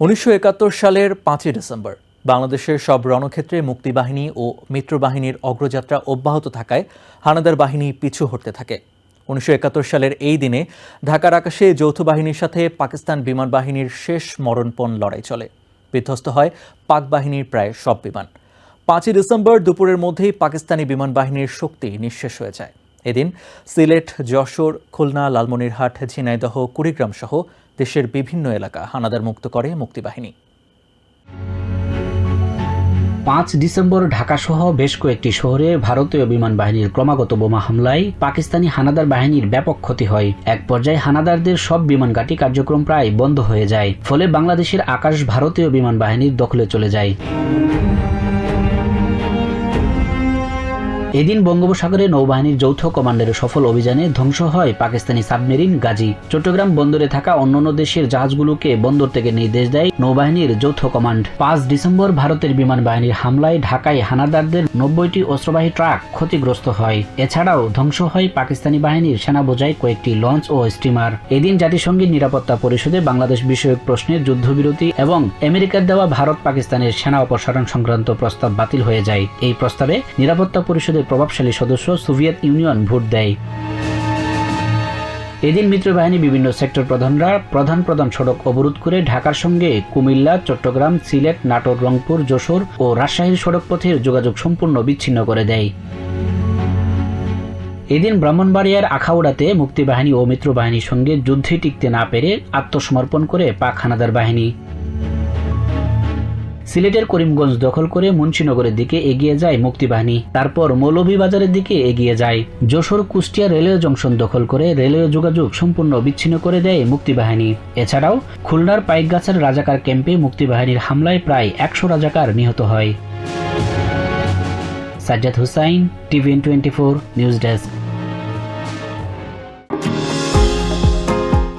উনিশশো একাত্তর সালের পাঁচই ডিসেম্বর, বাংলাদেশের সব রণক্ষেত্রে মুক্তিবাহিনী ও মিত্রবাহিনীর অগ্রযাত্রা অব্যাহত থাকায় হানাদার বাহিনী পিছু হটতে থাকে। উনিশশো একাত্তর সালের এই দিনে ঢাকার আকাশে যৌথ বাহিনীর সাথে পাকিস্তান বিমান বাহিনীর শেষ মরণপণ লড়াই চলে। বিধ্বস্ত হয় পাক বাহিনীর প্রায় সব বিমান। পাঁচই ডিসেম্বর দুপুরের মধ্যেই পাকিস্তানি বিমান বাহিনীর শক্তি নিঃশেষ হয়ে যায়। এদিন সিলেট, যশোর, খুলনা, লালমনিরহাট, ঝিনাইদহ কুড়িগ্রাম সহ দেশের বিভিন্ন এলাকা হানাদার মুক্ত করে মুক্তিবাহিনী। পাঁচ ডিসেম্বর ঢাকাসহ বেশ কয়েকটি শহরে ভারতীয় বিমান বাহিনীর ক্রমাগত বোমা হামলায় পাকিস্তানি হানাদার বাহিনীর ব্যাপক ক্ষতি হয়। এক পর্যায়ে হানাদারদের সব বিমান ঘাঁটি কার্যক্রম প্রায় বন্ধ হয়ে যায়, ফলে বাংলাদেশের আকাশ ভারতীয় বিমান বাহিনীর দখলে চলে যায়। এদিন বঙ্গোপসাগরে নৌবাহিনীর যৌথ কমান্ডারের সফল অভিযানে ধ্বংস হয় পাকিস্তানি সাবমেরিন গাজী। চট্টগ্রাম বন্দরে থাকা অন্যান্য দেশের জাহাজগুলোকে বন্দর থেকে নির্দেশ দেয় নৌবাহিনীর যৌথ কমান্ড। পাঁচ ডিসেম্বর ভারতের বিমান বাহিনীর হামলায় ঢাকায় হানাদারদের নব্বইটি অস্ত্রবাহী ট্রাক ক্ষতিগ্রস্ত হয়। এছাড়াও ধ্বংস হয় পাকিস্তানি বাহিনীর সেনা বোঝাই কয়েকটি লঞ্চ ও স্টিমার। এদিন জাতিসংঘের নিরাপত্তা পরিষদে বাংলাদেশ বিষয়ক প্রশ্নের যুদ্ধবিরতি এবং আমেরিকার দেওয়া ভারত পাকিস্তানের সেনা অপসারণ সংক্রান্ত প্রস্তাব বাতিল হয়ে যায়। এই প্রস্তাবে নিরাপত্তা পরিষদের প্রভাবশালী সদস্য সোভিয়েত ইউনিয়ন ভোট দেয়। এদিন মিত্রবাহিনী বিভিন্ন সেক্টর প্রধানরা প্রধান প্রধান সড়ক অবরোধ করে ঢাকার সঙ্গে কুমিল্লা, চট্টগ্রাম, সিলেট, নাটোর, রংপুর, যশোর ও রাজশাহীর সড়ক পথের যোগাযোগ সম্পূর্ণ বিচ্ছিন্ন করে দেয়। এদিন ব্রাহ্মণবাড়িয়ার আখাউড়াতে মুক্তিবাহিনী ও মিত্রবাহিনীর সঙ্গে যুদ্ধে টিকতে না পেরে আত্মসমর্পণ করে পাক হানাদার বাহিনী। সিলেটের করিমগঞ্জ দখল করে মুন্সীনগরের দিকে এগিয়ে যায় মুক্তিবাহিনী। তারপর মৌলভীবাজারের দিকে এগিয়ে যায়। যশোর কুষ্টিয়া রেলওয়ে জংশন দখল করে রেলওয়ে যোগাযোগ সম্পূর্ণ বিচ্ছিন্ন করে দেয় মুক্তিবাহিনী। এছাড়াও খুলনার পাইকগাছার রাজাকার ক্যাম্পে মুক্তিবাহিনীর হামলায় প্রায় একশো রাজাকার নিহত হয়। Sajjad Hussain, TVN twenty four, news desk.